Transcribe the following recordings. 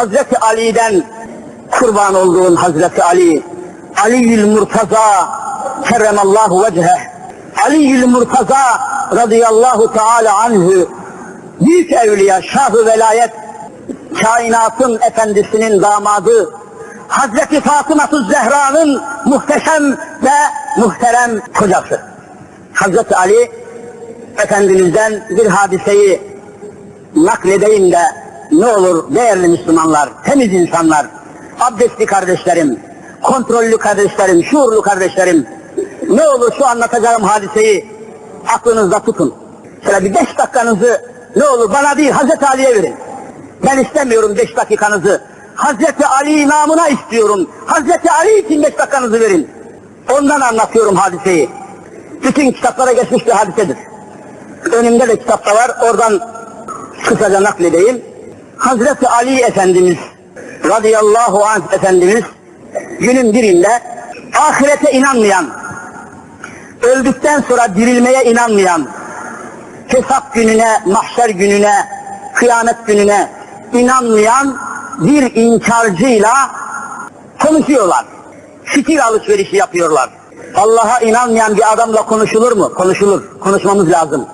Hazreti Ali'den kurban olduğun Hazreti Ali, Ali'ül Murtaza, kerremallahu vecheh, Ali'ül Murtaza radıyallahu teala anhü, büyük evliya, şah-ı velayet, kainatın efendisinin damadı, Hazreti Fatıma Zehra'nın muhteşem ve muhterem kocası. Hazreti Ali Efendimiz'den bir hadiseyi nakledeyim de ne olur değerli Müslümanlar, temiz insanlar, abdestli kardeşlerim, kontrollü kardeşlerim, şuurlu kardeşlerim, ne olur şu anlatacağım hadiseyi aklınızda tutun. Şöyle bir beş dakikanızı ne olur bana değil Hazreti Ali'ye verin. Ben istemiyorum beş dakikanızı. Hazreti Ali namına istiyorum. Hazreti Ali için beş dakikanızı verin. Ondan anlatıyorum hadiseyi. Bütün kitaplara geçmiş bir hadisedir. Önümde de kitapta var. Oradan kısaca nakledeyim. Hazreti Ali Efendimiz radıyallahu anh Efendimiz günün birinde ahirete inanmayan, öldükten sonra dirilmeye inanmayan, hesap gününe, mahşer gününe, kıyamet gününe inanmayan bir inkarcıyla konuşuyorlar. Fikir alışverişi yapıyorlar. Allah'a inanmayan bir adamla konuşulur mu? Konuşulur. Konuşmamız lazım.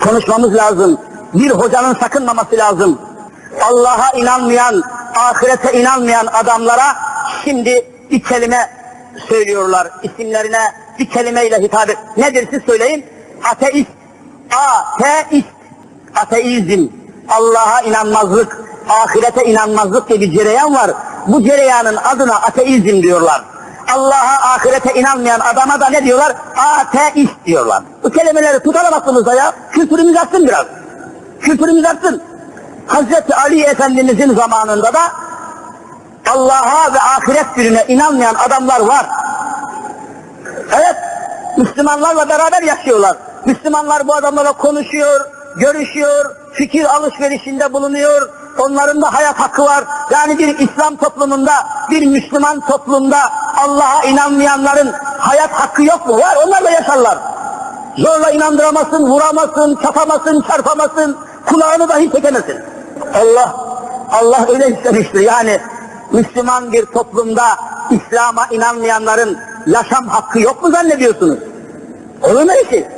Konuşmamız lazım. Bir hocanın sakınmaması lazım. Allah'a inanmayan, ahirete inanmayan adamlara şimdi bir kelime söylüyorlar. İsimlerine bir kelimeyle hitap et. Nedir siz söyleyin? Ateist. Ateist. Ateizm. Allah'a inanmazlık, ahirete inanmazlık diye bir cereyan var. Bu cereyanın adına ateizm diyorlar. Allah'a ahirete inanmayan adama da ne diyorlar? Ateist diyorlar. Bu kelimeleri tutalım aklımızda ya. Kültürümüz artsın biraz. Kültürümüz artsın. Hazreti Ali Efendimizin zamanında da Allah'a ve ahiret gününe inanmayan adamlar var. Evet, Müslümanlarla beraber yaşıyorlar. Müslümanlar bu adamlarla konuşuyor, görüşüyor, fikir alışverişinde bulunuyor. Onların da hayat hakkı var. Yani bir İslam toplumunda, bir Müslüman toplumda Allah'a inanmayanların hayat hakkı yok mu? Var, onlar da yaşarlar. Zorla inandıramazsın, vuramazsın, çapamasın, çarpamasın, kulağını dahi çekemezsin. Allah, Allah öyle istemiştir. Yani Müslüman bir toplumda İslam'a inanmayanların yaşam hakkı yok mu zannediyorsunuz? Olur mu ki?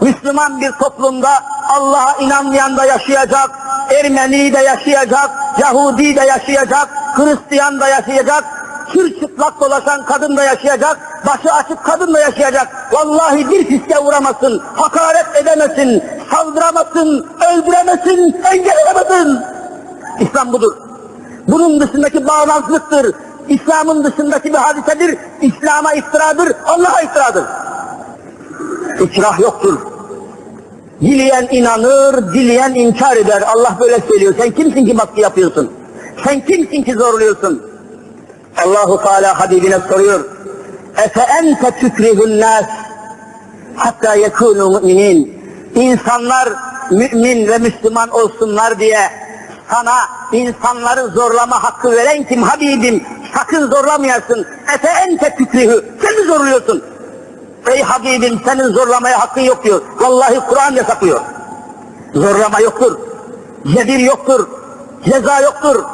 Müslüman bir toplumda Allah'a inanmayan da yaşayacak, Ermeni de yaşayacak, Yahudi de yaşayacak, Hristiyan da yaşayacak, Türk çıplak dolaşan kadın da yaşayacak, başı açık kadın da yaşayacak. Vallahi bir fiske uğramasın, hakaret edemesin, saldıramasın, öldüremesin, engellemesin. İslam budur. Bunun dışındaki bağlantılıktır. İslam'ın dışındaki bir hadisedir. İslam'a iftiradır, Allah'a iftiradır. İkrah yoktur. Dileyen inanır, dileyen inkar eder. Allah böyle söylüyor. Sen kimsin ki baskı yapıyorsun? Sen kimsin ki zorluyorsun? Allahu Teala Habibine soruyor. Efe ente tükrihun nas hatta yekunu müminin. İnsanlar mümin ve Müslüman olsunlar diye sana insanları zorlama hakkı veren kim Habibim? Sakın zorlamayasın. Efe ente tükrihü. Sen mi zorluyorsun? Ey Habibim senin zorlamaya hakkın yok diyor. Vallahi Kur'an yasaklıyor. Zorlama yoktur. Cebir yoktur. Ceza yoktur.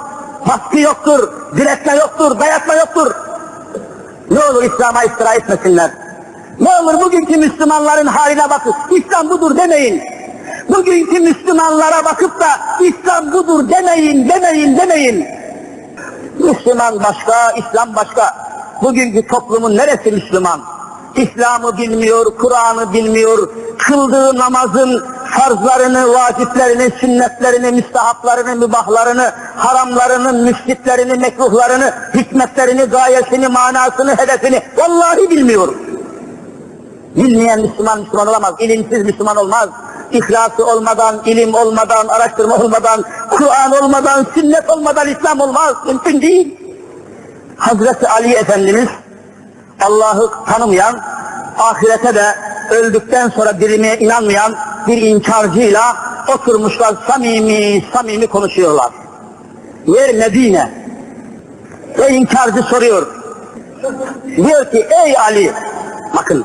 Baskı yoktur. Diretme yoktur. Dayatma yoktur. Ne olur İslam'a iftira etmesinler. Ne olur bugünkü Müslümanların haline bakın. İslam budur demeyin. Bugünkü Müslümanlara bakıp da İslam budur demeyin, demeyin, demeyin. Müslüman başka, İslam başka. Bugünkü toplumun neresi Müslüman? İslam'ı bilmiyor, Kur'an'ı bilmiyor, kıldığı namazın farzlarını, vaciplerini, sünnetlerini, müstahaplarını, mübahlarını, haramlarını, müsbitlerini, mekruhlarını, hikmetlerini, gayesini, manasını, hedefini vallahi bilmiyor. Bilmeyen Müslüman Müslüman olamaz, ilimsiz Müslüman olmaz. İhlası olmadan, ilim olmadan, araştırma olmadan, Kur'an olmadan, sünnet olmadan İslam olmaz, mümkün değil. Hazreti Ali Efendimiz Allah'ı tanımayan, ahirete de öldükten sonra dirilmeye inanmayan bir inkarcıyla oturmuşlar samimi samimi konuşuyorlar. Yer Medine. Ve inkarcı soruyor. Diyor ki ey Ali, bakın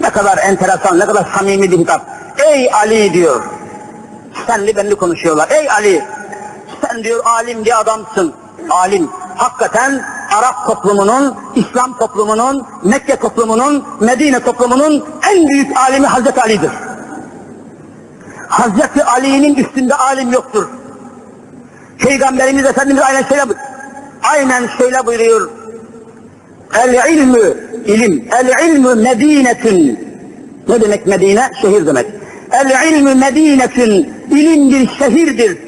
ne kadar enteresan, ne kadar samimi bir hitap. Ey Ali diyor. Senli benli konuşuyorlar. Ey Ali, sen diyor alim bir adamsın. Alim. Hakikaten Arap toplumunun, İslam toplumunun, Mekke toplumunun, Medine toplumunun en büyük alimi Hazreti Ali'dir. Hazreti Ali'nin üstünde alim yoktur. Peygamberimiz Efendimiz aynen şöyle, aynen şöyle buyuruyor. El ilmü, ilim. El ilmü medinetün. Ne demek Medine? Şehir demek. El ilmü medinetün. İlim bir şehirdir.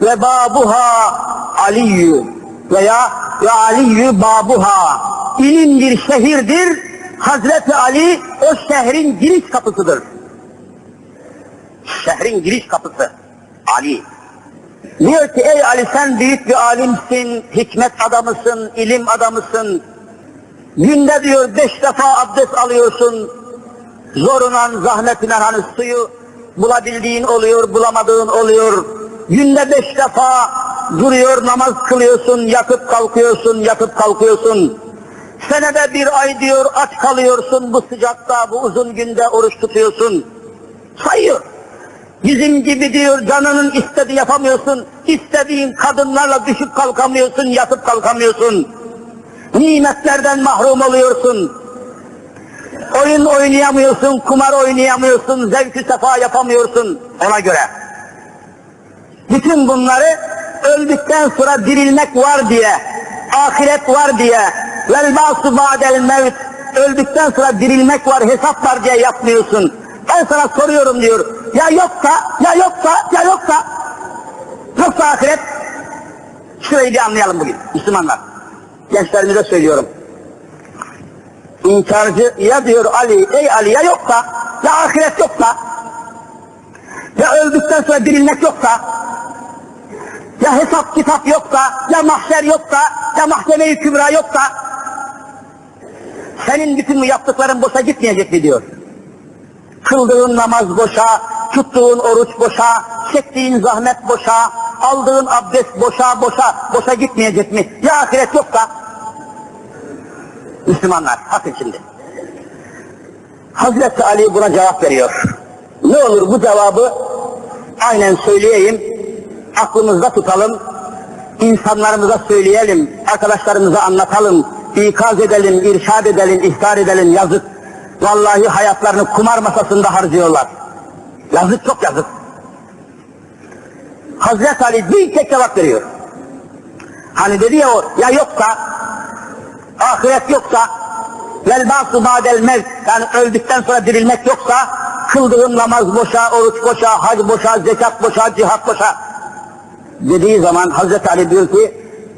Ve babuha aliyyü. Veya ve aliyyü babuha. İlim bir şehirdir. Hazreti Ali o şehrin giriş kapısıdır. Şehrin giriş kapısı. Ali. Diyor ki ey Ali sen büyük bir alimsin, hikmet adamısın, ilim adamısın. Günde diyor beş defa abdest alıyorsun. Zorunan, zahmetinden hani suyu bulabildiğin oluyor, bulamadığın oluyor. Günde beş defa duruyor, namaz kılıyorsun, yatıp kalkıyorsun, yatıp kalkıyorsun. Senede bir ay diyor aç kalıyorsun bu sıcakta, bu uzun günde oruç tutuyorsun. Sayıyor. Bizim gibi diyor canının istediği yapamıyorsun. İstediğin kadınlarla düşüp kalkamıyorsun, yatıp kalkamıyorsun. Nimetlerden mahrum oluyorsun. Oyun oynayamıyorsun, kumar oynayamıyorsun, zevk sefa yapamıyorsun ona göre. Bütün bunları öldükten sonra dirilmek var diye, ahiret var diye, vel ba'su ba'del mevt, öldükten sonra dirilmek var, hesap var diye yapmıyorsun. Ben sana soruyorum diyor, ya yoksa, ya yoksa, ya yoksa, yoksa ahiret, şurayı bir anlayalım bugün Müslümanlar. Gençlerimize söylüyorum. İnkarcı ya diyor Ali, ey Ali ya yoksa, ya ahiret yoksa, ya öldükten sonra dirilmek yoksa, ya hesap kitap yoksa, ya mahşer yoksa, ya mahkeme-i kübra yoksa, senin bütün bu yaptıkların boşa gitmeyecek mi diyor. Kıldığın namaz boşa, tuttuğun oruç boşa, çektiğin zahmet boşa, aldığın abdest boşa boşa, boşa gitmeyecek mi? Ya ahiret yoksa? Müslümanlar, bakın şimdi. Hazreti Ali buna cevap veriyor. Ne olur bu cevabı aynen söyleyeyim, aklımızda tutalım, insanlarımıza söyleyelim, arkadaşlarımıza anlatalım, ikaz edelim, irşad edelim, ihtar edelim, yazık. Vallahi hayatlarını kumar masasında harcıyorlar. Yazık çok yazık. Hazreti Ali bir tek cevap veriyor. Hani dedi ya o, ya yoksa, ahiret yoksa, vel ba'su ba'del yani öldükten sonra dirilmek yoksa, kıldığın namaz boşa, oruç boşa, hac boşa, zekat boşa, cihat boşa. Dediği zaman Hazreti Ali diyor ki,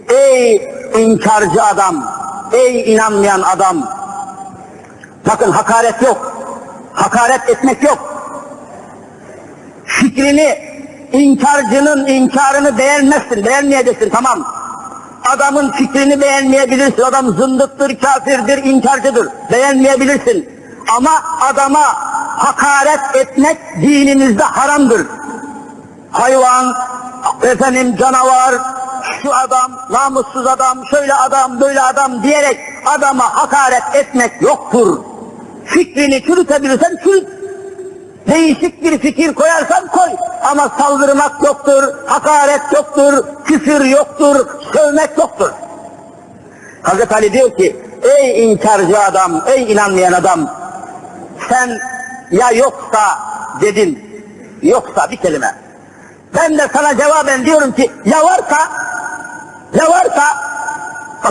ey inkarcı adam, ey inanmayan adam, bakın hakaret yok, hakaret etmek yok. Fikrini, inkarcının inkarını beğenmezsin, beğenmeyeceksin tamam. Adamın fikrini beğenmeyebilirsin, adam zındıktır, kafirdir, inkarcıdır, beğenmeyebilirsin. Ama adama hakaret etmek dinimizde haramdır. Hayvan, efendim canavar, şu adam, namussuz adam, şöyle adam, böyle adam diyerek adama hakaret etmek yoktur. Fikrini çürütebilirsen çürüt. Değişik bir fikir koyarsan koy. Ama saldırmak yoktur, hakaret yoktur, küfür yoktur, sövmek yoktur. Hazreti Ali diyor ki, ey inkarcı adam, ey inanmayan adam, sen ya yoksa dedin, yoksa bir kelime. Ben de sana cevaben diyorum ki, ya varsa, ya varsa,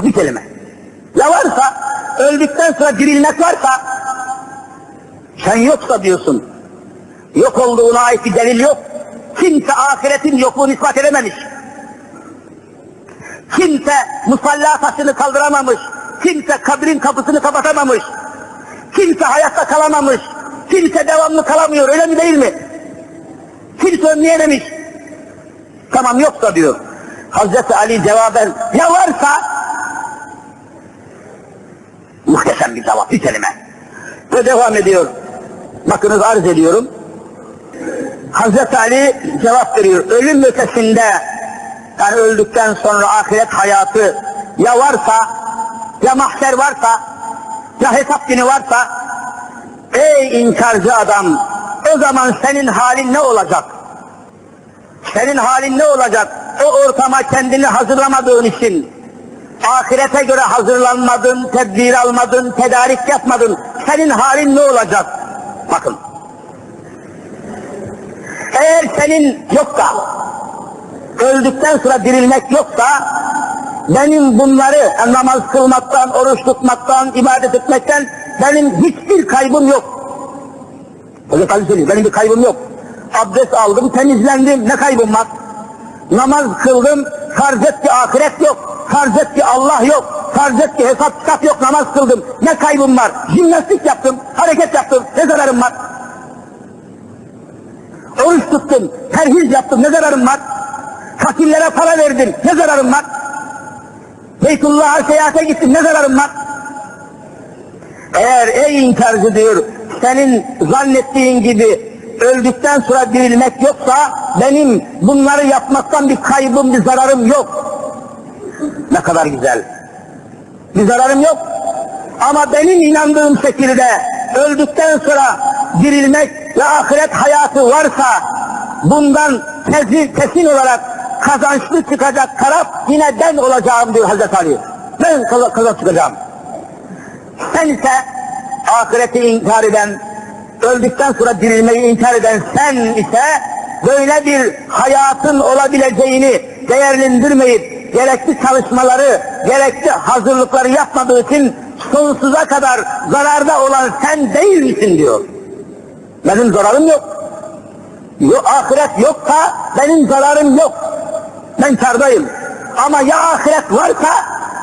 bir kelime. Ya varsa, öldükten sonra dirilmek varsa, sen yoksa diyorsun, yok olduğuna ait bir delil yok. Kimse ahiretin yokluğunu ispat edememiş. Kimse musalla taşını kaldıramamış. Kimse kabrin kapısını kapatamamış. Kimse hayatta kalamamış. Kimse devamlı kalamıyor öyle mi değil mi? Kimse önleyememiş. Tamam yoksa diyor. Hazreti Ali cevaben ya varsa muhteşem bir cevap bir kelime. Ve devam ediyor. Bakınız arz ediyorum. Hazreti Ali cevap veriyor. Ölüm ötesinde yani öldükten sonra ahiret hayatı ya varsa ya mahşer varsa ya hesap günü varsa ey inkarcı adam o zaman senin halin ne olacak? Senin halin ne olacak? o ortama kendini hazırlamadığın için, ahirete göre hazırlanmadın, tedbir almadın, tedarik yapmadın, senin halin ne olacak? Bakın. Eğer senin yok da, öldükten sonra dirilmek yoksa, benim bunları namaz kılmaktan, oruç tutmaktan, ibadet etmekten benim hiçbir kaybım yok. Hazreti Ali söylüyor, benim bir kaybım yok. Abdest aldım, temizlendim, ne kaybım var? Namaz kıldım, farz et ki ahiret yok, farz et ki Allah yok, farz et ki hesap kitap yok, namaz kıldım, ne kaybım var? Jimnastik yaptım, hareket yaptım, ne zararım var? Oruç tuttum, perhiz yaptım, ne zararım var? Fakirlere para verdim, ne zararım var? Beytullah'a seyahate gittim, ne zararım var? Eğer ey inkarcı diyor, senin zannettiğin gibi öldükten sonra dirilmek yoksa benim bunları yapmaktan bir kaybım, bir zararım yok. Ne kadar güzel. Bir zararım yok. Ama benim inandığım şekilde öldükten sonra dirilmek ve ahiret hayatı varsa bundan kesin, kesin olarak kazançlı çıkacak taraf yine ben olacağım diyor Hazreti Ali. Ben kazanç çıkacağım. Sen ise ahireti inkar eden, öldükten sonra dirilmeyi inkar eden sen ise böyle bir hayatın olabileceğini değerlendirmeyip gerekli çalışmaları, gerekli hazırlıkları yapmadığı için sonsuza kadar zararda olan sen değil misin diyor. Benim zararım yok. Yok, ahiret yoksa benim zararım yok. Ben kardayım. Ama ya ahiret varsa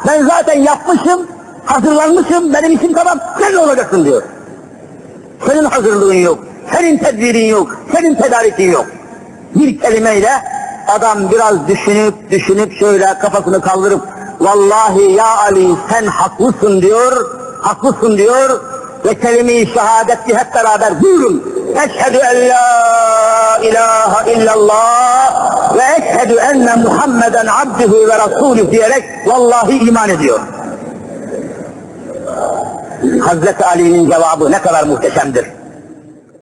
ben zaten yapmışım, hazırlanmışım, benim için tamam, sen olacaksın diyor. Senin hazırlığın yok, senin tedbirin yok, senin tedarikin yok. Bir kelimeyle adam biraz düşünüp düşünüp şöyle kafasını kaldırıp vallahi ya Ali sen haklısın diyor, haklısın diyor ve kelime-i şehadeti hep beraber buyurun. Eşhedü en la ilahe illallah ve eşhedü enne Muhammeden abdühü ve rasulü diyerek vallahi iman ediyor. Hazreti Ali'nin cevabı ne kadar muhteşemdir.